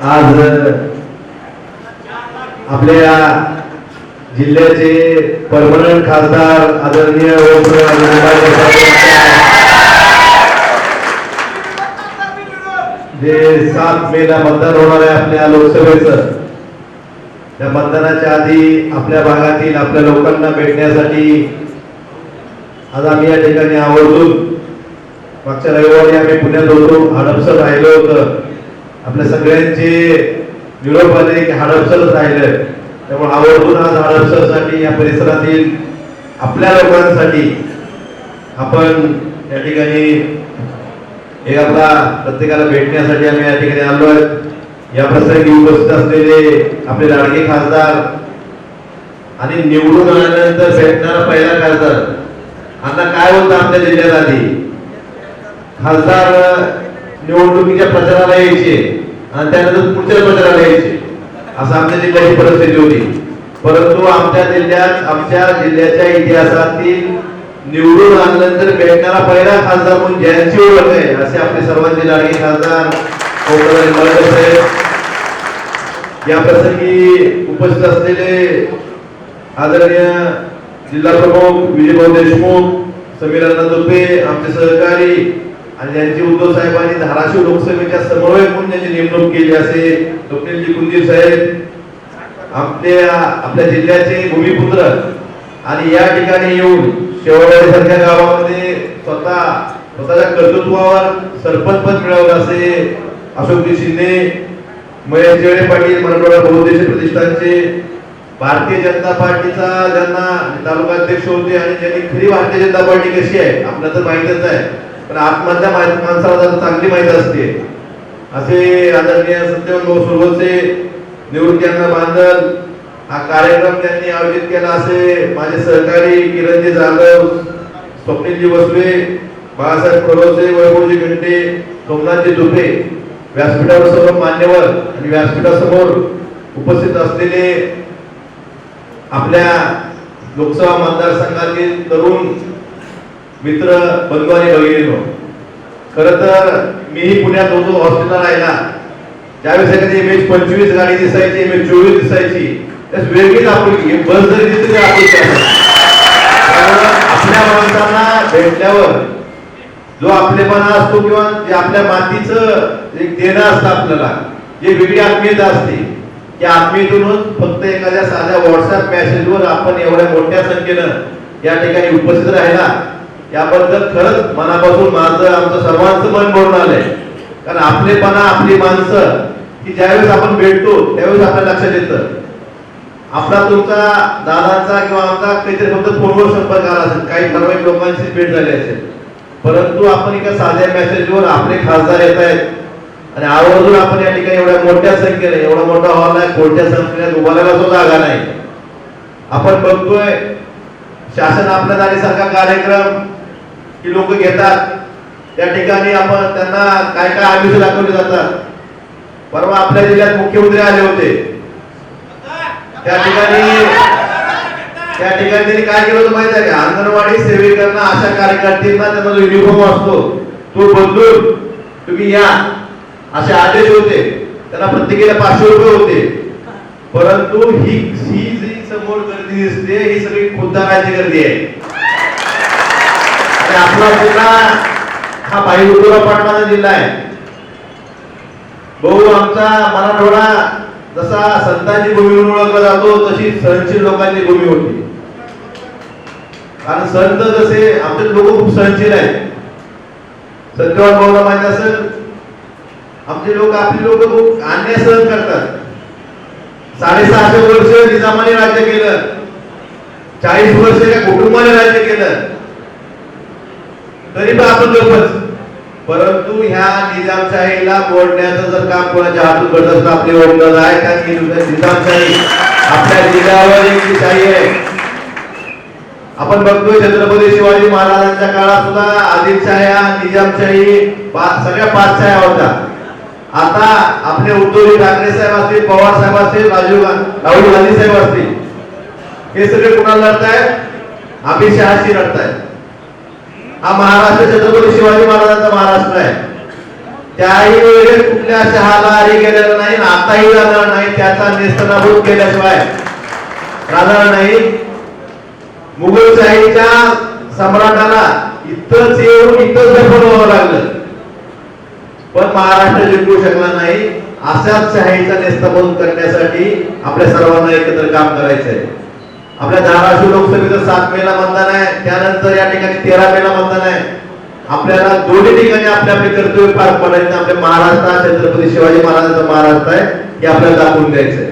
आज आपल्या जिल्ह्याचे परमनंट खासदार आदरणीय जे सात मेला मतदान होणार आहे आपल्या लोकसभेचं त्या मतदानाच्या आधी आपल्या भागातील आपल्या लोकांना भेटण्यासाठी आज आम्ही या ठिकाणी आवर्जून मागच्या रविवारी आम्ही पुण्यात होतो हडपसर राहिलो होतं. आपल्या सगळ्यांचे निरोप आले की हडपसरच राहिलं त्यामुळे आवर्जून आज हडपसरसाठी या परिसरातील आपल्या लोकांसाठी आपण या ठिकाणी एक आपला प्रत्येकाला भेटण्यासाठी आम्ही या ठिकाणी आलो आहे. या प्रसंगी उपस्थित असलेले आपले लाडके खासदार आणि निवडून आल्यानंतर भेटणारा पहिला खासदार. आता काय होतं आपल्या जिल्ह्यात आधी? खासदार निवडणुकीच्या प्रचाराला यायचे. आणि त्यानंतर पुढच्या प्रचाराला यायचे. असं आमच्या जिल्ह्याची परिस्थिती होती. परंतु आमच्या जिल्ह्यात आमच्या जिल्ह्याच्या इतिहासातील निवडून आल्यानंतर भेटणारा पहिला खासदार म्हणून ज्यांची ओळख आहे असे आपले सर्वांचे लाडके खासदार या प्रसंगी उपस्थित असलेले आदरणीय जिल्हा प्रमुख विजयभाऊ देशमुख समीर अण्णा आमचे सहकारी आणि त्यांची उद्धव साहेबांनी धाराशिव लोकसभेच्या समन्वयक म्हणून त्यांची नेमणूक केली असे स्वप्नीलजी कुंदीर साहेब आपल्या आपल्या जिल्ह्याचे भूमिपुत्र आणि या ठिकाणी येऊन शेवळवाडी सारख्या गावामध्ये स्वतः स्वतःच्या कर्तृत्वावर सरपंच पद मिळवलं असे अशोकजी शिंदे महेश जेळे पाटील मराठवाडा बहुउद्देशीय प्रतिष्ठानचे भारतीय जनता पार्टीचा ज्यांना तालुका अध्यक्ष होते आणि ज्यांनी खरी भारतीय जनता पार्टी कशी आहे आपल्याला तर माहितच आहे. पण आतमधल्या माणसाला जर चांगली माहिती असते असे आदरणीय सत्यम सुरवचे सुरवसे निवृत्ती अण्णा बांधल. हा कार्यक्रम त्यांनी आयोजित केला असे माझे सहकारी किरणजी जाधव स्वप्नीलजी वसवे बाळासाहेब प्रभोसे वैभवजी घंटे सोमनाथजी दुबे व्यासपीठावर सर्व मान्यवर आणि व्यासपीठासमोर उपस्थित असलेले आपल्या लोकसभा मतदारसंघातील तरुण मित्र बंधू आणि बघितलो खर तर मीही पुण्यात होतो हॉस्पिटल राहिला त्यावेळेस एखादी एम एच पंचवीस गाडी दिसायची एम एच चोवीस दिसायची त्यास वेगळीच आपुलकी बस जरी दिसली तरी आपुलकी आपल्या माणसांना भेटल्यावर जो आपलेपणा असतो किंवा जे आपल्या मातीचं एक देणं असतं आपल्याला जे वेगळी आत्मीयता असते त्या आत्मीयतूनच फक्त एखाद्या साध्या व्हॉट्सअप मेसेजवर आपण एवढ्या मोठ्या संख्येनं या ठिकाणी उपस्थित राहिला याबद्दल खरंच मनापासून माझं आमचं सर्वांचं मन भरून आलंय. कारण आपलेपणा आपली माणसं की ज्यावेळेस आपण भेटतो त्यावेळेस आपल्या लक्षात येतं. आपला तुमचा दादाचा किंवा आमचा काहीतरी फक्त फोनवर संपर्क आला असेल काही ठराविक लोकांची भेट झाली असेल. परंतु आपण एका साध्या मेसेजवर आपले खासदार येत आहेत. आणि आवर्जून आपण या ठिकाणी एवढ्या मोठ्या संख्येने एवढा मोठा हॉल आहे कोणत्या संख्येने उभारायला सुद्धा जागा नाही. आपण बघतोय शासन आपल्या दारीसारखा कार्यक्रम ही लोक घेतात. त्या ठिकाणी आपण त्यांना काय काय आमिष दाखवले जातात. परवा आपल्या जिल्ह्यात मुख्यमंत्री आले होते. त्या ठिकाणी त्या ठिकाणी त्यांनी काय केलं होतं माहिती आहे का? अंगणवाडी सेविकांना अशा कार्यकर्त्यांना त्यांना जो युनिफॉर्म असतो तो बदलून तुम्ही या असे आदेश होते. त्यांना प्रत्येकीला पाचशे रुपये होते. परंतु ही ही जी समोर गर्दी दिसते ही सगळी खुद्दाराची गर्दी आहे. आपला जिल्हा हा पाहिजे पाटणाचा जिल्हा आहे. भाऊ आमचा मराठवाडा जसा संतांची भूमी म्हणून ओळखला जातो तशी सहनशील लोकांची भूमी होती. कारण संत जसे आमचे लोक खूप सहनशील आहेत. सत्यवान भाऊला माहीत असेल आमचे लोक आपली लोक खूप अन्याय सहन करतात. साडेसहाशे वर्ष निजामाने राज्य केलं. चाळीस वर्ष एका कुटुंबाने राज्य केलं. तरी पण आपण गप्पच परंतु ह्या निजामशाहीला मोडण्याचं जर काम कोणाच्या हातून घडत असतं आपली ओळख आहे का की निजामशाही. आपल्या जिल्ह्यावर एक शाही आहे. आपण बघतोय छत्रपती शिवाजी महाराजांच्या काळात सुद्धा आदिलशाह्या निजामशाही पा- सगळ्या पाचशाह्या होत्या. आता आपले उद्धवजी ठाकरे साहेब असतील पवार साहेब असतील राजीव राहुल गांधी साहेब असतील हे सगळे कुणाला लढतायत? अमित शहाशी लढतायत. हा महाराष्ट्र छत्रपती शिवाजी महाराजांचा महाराष्ट्र आहे. त्याही वेळेस कुठल्या शहाला आरी गेलेला नाही आताही जाणार नाही त्याचा नेस्तनाभूत केल्याशिवाय राहणार नाही. मुघलशाहीच्या सम्राटाला इथंच येऊन इथंच दफन व्हावं लागलं. पण महाराष्ट्र जिंकू शकला नाही. अशाच शाहीचा नेस्तनाभूत करण्यासाठी आपल्या सर्वांना एकत्र काम करायचंय. आपल्या धाराशिव लोकसभेचं सात मेला मतदान आहे. त्यानंतर या ठिकाणी तेरा मेला मतदान आहे. आपल्याला दोन्ही ठिकाणी आपले आपले कर्तव्य पार पडायचं. आपल्या महाराष्ट्र छत्रपती शिवाजी महाराजांचा महाराष्ट्र आहे हे आपल्याला दाखवून द्यायचंय.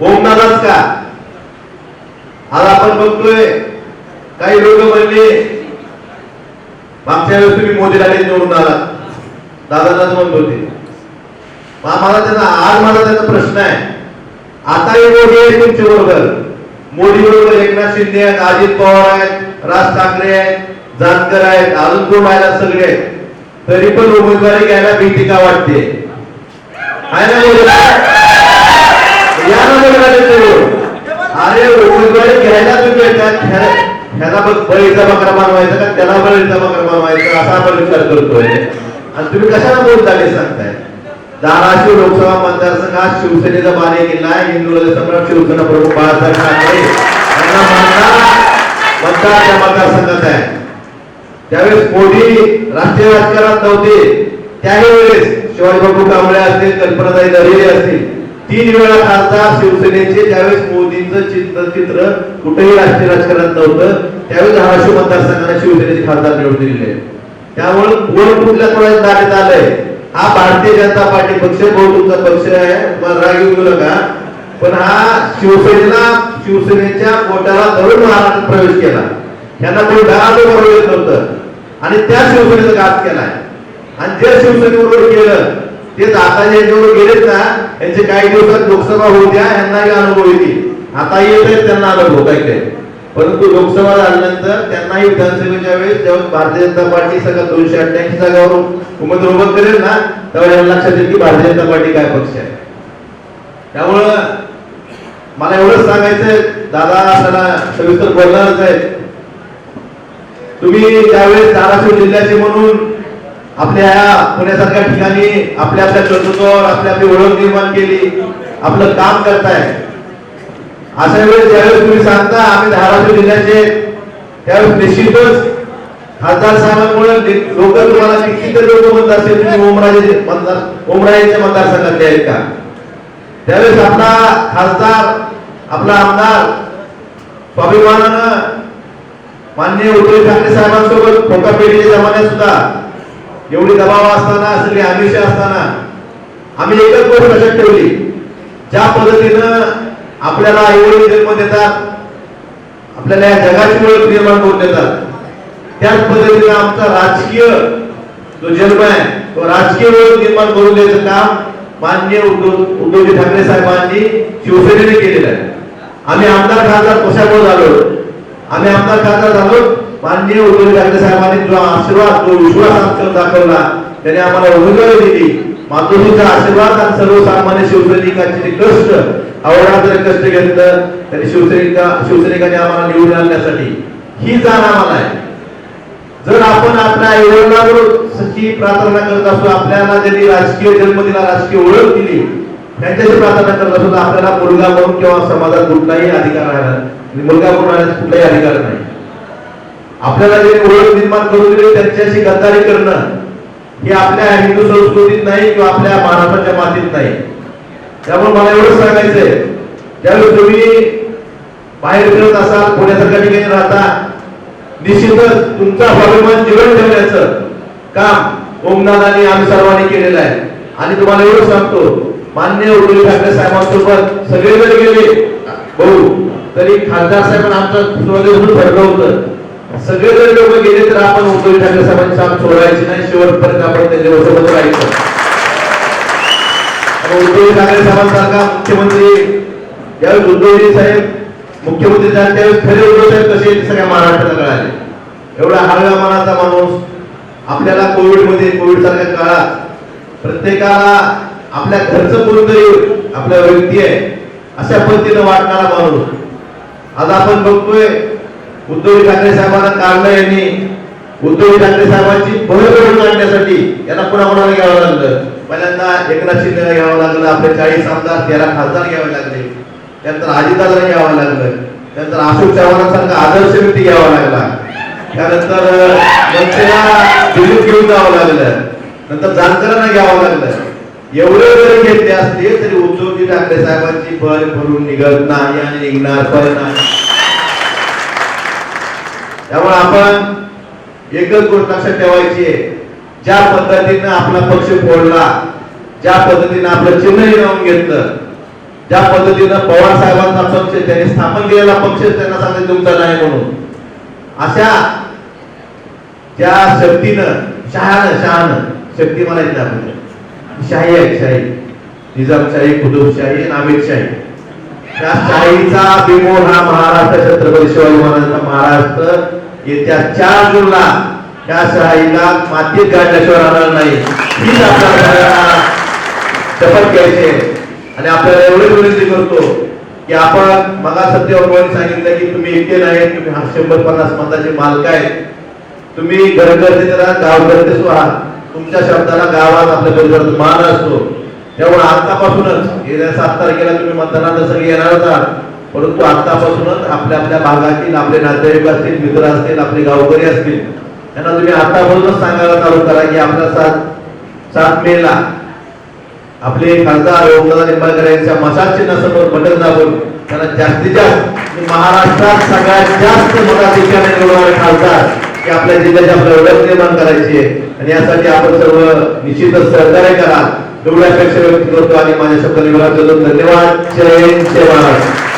ओमदादाच का? आज आपण बघतोय काही लोक म्हणले मागच्या वेळेस तुम्ही मोदीला निवडून आला. दादानाच म्हणत होते. मला त्याचा आज माझा त्याचा प्रश्न आहे. आताही मोदी आहे तुमच्या बरोबर. मोदी बरोबर एकनाथ शिंदे आहेत अजित पवार आहेत राज ठाकरे आहेत जानकर आहेत अजून कोण आहेत सगळे आहेत? तरी पण उमेदवारी घ्यायला भीती का वाटते? ना या ना अरे उमेदवारी घ्यायला तुम्ही त्याला बळीचा बकरा मानवायचा का त्याला बळीचा बकरा मानवायचा असा आपण विचार करतोय. आणि तुम्ही कशाला बोलता सांगताय? धाराशिव लोकसभा मतदारसंघात शिवसेनेचा बाणे किल्ला आहे. हिंदू सम्राट शिवसेना प्रमुख बाळासाहेब ठाकरे यांना मतदार मतदार त्या मतदारसंघात आहे. त्यावेळेस मोदी राष्ट्रीय राजकारणात नव्हते. त्याही वेळेस शिवाजीबाबू कांबळे असतील कल्पनाताई दरेले असतील तीन वेळा खासदार शिवसेनेचे. त्यावेळेस मोदींचं चिंतन चित्र कुठेही राष्ट्रीय राजकारणात नव्हतं. त्यावेळेस धाराशिव मतदारसंघाने शिवसेनेचे खासदार निवडून दिलेले त्यामुळे कोण कुठल्या कोणाच्या दाटेत आलंय? हा भारतीय जनता पार्टी पक्ष बहुतुमचा पक्ष आहे. मला राग येऊ नका. पण हा शिवसेनेला शिवसेनेच्या पोटाला धरून महाराष्ट्रात प्रवेश केला. त्यांना कोणी घरात प्रवेश नव्हतं. आणि त्या शिवसेनेचा घात केलाय. आणि जे शिवसेनेबरोबर केलं तेच आता यांच्यावर गेलेत ना यांचे काही दिवसात लोकसभा होत्या यांनाही अनुभव येतील. आता येत आहेत त्यांना अनुभव काही काही परंतु लोकसभा झाल्यानंतर त्यांनाही विधानसभेच्या वेळेस जेव्हा भारतीय जनता पार्टी सगळं दोनशे अठ्ठ्याऐंशी जागावरून उमेदवार उभं करेल ना तेव्हा यांना लक्षात येईल की भारतीय जनता पार्टी काय पक्ष आहे. त्यामुळं मला एवढंच सांगायचंय दादा आपल्याला सविस्तर बोलणारच आहे तुम्ही त्यावेळेस धाराशिव जिल्ह्याचे म्हणून आपल्या पुण्यासारख्या ठिकाणी आपल्या आपल्या कर्तृत्वावर आपली आपली ओळख निर्माण केली आपलं काम करताय. अशा वेळेस ज्यावेळेस तुम्ही सांगता आम्ही धाराशिव जिल्ह्याचे त्यावेळेस निश्चितच खासदार साहेबांमुळे लोक तुम्हाला कितीतरी लोक म्हणत असेल तुम्ही ओमराजे मतदार ओमराजेच्या मतदारसंघातले आहेत का? त्यावेळेस आपला खासदार आपला आमदार स्वाभिमानानं मान्य उद्धव ठाकरे साहेबांसोबत खोकापेटीच्या जमान्यात सुद्धा एवढी दबाव असताना सगळी आमिष असताना आम्ही एकच गोष्ट लक्षात ठेवली. ज्या पद्धतीनं आपल्याला एवढे जन्म देतात. आपल्याला या जगाची ओळख निर्माण करून देतात. त्याच पद्धतीने आमचा राजकीय जो जन्म आहे तो राजकीय ओळख निर्माण करून द्यायचं काम मान्य उद्धवजी ठाकरे साहेबांनी शिवसेनेने केलेलं आहे. आम्ही आमदार खासदार कशामुळे झालो? आम्ही आमदार खासदार झालो माननीय उद्धवजी ठाकरे साहेबांनी जो आशीर्वाद जो विश्वास आमच्यावर दाखवला त्याने आम्हाला उमेदवारी दिली. मातोश्रीचा आशीर्वाद आणि सर्वसामान्य शिवसैनिकांचे कष्ट अवघडात जर कष्ट घेतलं त्यांनी शिवसैनिका शिवसैनिकांनी आम्हाला निवडून आणण्यासाठी ही जाण आम्हाला आहे. जर आपण आपल्या आईवडिलांवर प्रार्थना करत असतो आपल्याला ज्यांनी राजकीय जन्म दिला राजकीय ओळख दिली त्यांच्याशी प्रार्थना करत असतो आपल्याला मुलगा म्हणून किंवा समाजात कुठलाही अधिकार राहणार मुलगा म्हणून राहण्याचा कुठलाही अधिकार नाही. आपल्याला जे ओळख निर्माण करून दिली त्यांच्याशी गद्दारी करणं हे आपल्या हिंदू संस्कृतीत नाही किंवा आपल्या महाराष्ट्राच्या मातीत नाही. त्यामुळे मला एवढंच सांगायचंय. ज्यावेळी तुम्ही बाहेर फिरत असाल पुण्यासारख्या ठिकाणी राहता निश्चितच तुमचा स्वाभिमान जीवन ठेवण्याचं काम ओमनाथांनी आम्ही सर्वांनी केलेलं आहे. आणि तुम्हाला एवढं सांगतो मान्य उद्धव ठाकरे साहेबांसोबत सगळे जर गेले. भाऊ तरी खासदार साहेबांना आमचं स्वागत ठरलं होतं. सगळे जर लोक गेले तर आपण उद्धव ठाकरे साहेबांचं काम सोडायची नाही. शेवटपर्यंत आपण त्यांच्यासोबत राहायचं. उद्धव ठाकरे साहेबांसारखा मुख्यमंत्री ज्यावेळेस उद्धवजी साहेब मुख्यमंत्री झाले त्यावेळेस खरे उद्धव साहेब कसे सगळ्या महाराष्ट्राला कळाले. एवढा हळव्या मनाचा माणूस आपल्याला कोविडमध्ये कोविड सारख्या काळात प्रत्येकाला आपल्या घरचं कोणतरी आपल्या व्यक्ती आहे अशा पद्धतीनं वाटणारा माणूस. आज आपण बघतोय उद्धव ठाकरे साहेबांना काढलं यांनी उद्धव ठाकरे साहेबांची घडून आणण्यासाठी यांना पुन्हा कोणाला घ्यावं लागलं. पहिल्यांदा एकनाथ शिंदेला घ्यावं लागलं आपले चाळीस आमदार तेरा खासदार घ्यावे लागले. त्यानंतर अजितदादाला घ्यावं लागलं. त्यानंतर अशोक चव्हाणांसारखा आदर्श व्यक्ती घ्यावा लागला. त्यानंतर मनसेला दिल्लीत घेऊन जावं लागलं. नंतर जानकरांना घ्यावं लागलं. एवढे जरी घेतले असते तरी उद्धवजी ठाकरे साहेबांची फळ भरून निघत नाही आणि निघणार पण नाही. त्यामुळे आपण एकच गोष्ट लक्षात ठेवायची आहे. ज्या पद्धतीनं आपला पक्ष फोडला ज्या पद्धतीनं आपलं चिन्ह लावून घेतलं ज्या पद्धतीनं पवार साहेबांचा पक्ष त्यांनी स्थापन केलेला पक्ष त्यांना सांगितलं तुमचा नाही म्हणून. अशा त्या शक्तीनं शहानं शहानं शक्ती म्हणायची आपण शाही आहे शाही. निजामशाही कुतुबशाही आणि आमिरशाही त्या शाहीचा बिमोड हा महाराष्ट्र छत्रपती शिवाजी महाराजांचा महाराष्ट्र येत्या चार जूनला त्या शाळेला मातीत गाडल्याशिवाय राहणार नाही. हीच आपल्याला शपथ घ्यायची आहे. आणि आपल्याला एवढी विनंती करतो की आपण मला सत्यवानी सांगितलं की तुम्ही एकटे नाही तुम्ही हा शंभर पन्नास मताचे मालक आहेत. तुम्ही घरगर्ते त्याला गाव करतेच आहात. तुमच्या शब्दाला गावात आपल्या परिसरात मान असतो. त्यामुळे आतापासूनच गेल्या सात तारखेला तुम्ही मतदानात सगळे येणारच आहात परंतु आतापासूनच आपल्या आपल्या भागातील आपले नातेवाईक असतील मित्र असतील आपले गावकरी असतील त्यांना तुम्ही आतापासूनच सांगायला चालू करा की आपला सात सात मेला. आपले खासदार ओमदादा निंबाळकर यांच्या मशाल नसमोर बटन दाबून त्यांना जास्तीत जास्त म्हणजे महाराष्ट्रात सगळ्यात जास्त मताधिक्याने निवडणारे खासदार की आपल्या जिल्ह्याची आपल्या ओळख निर्माण करायची आहे. आणि यासाठी आपण सर्व निश्चितच सहकार्य करा. एवढ्या अपेक्षा व्यक्त करतो आणि माझ्या शब्द मला धन्यवाद. जय जय महाराष्ट्र.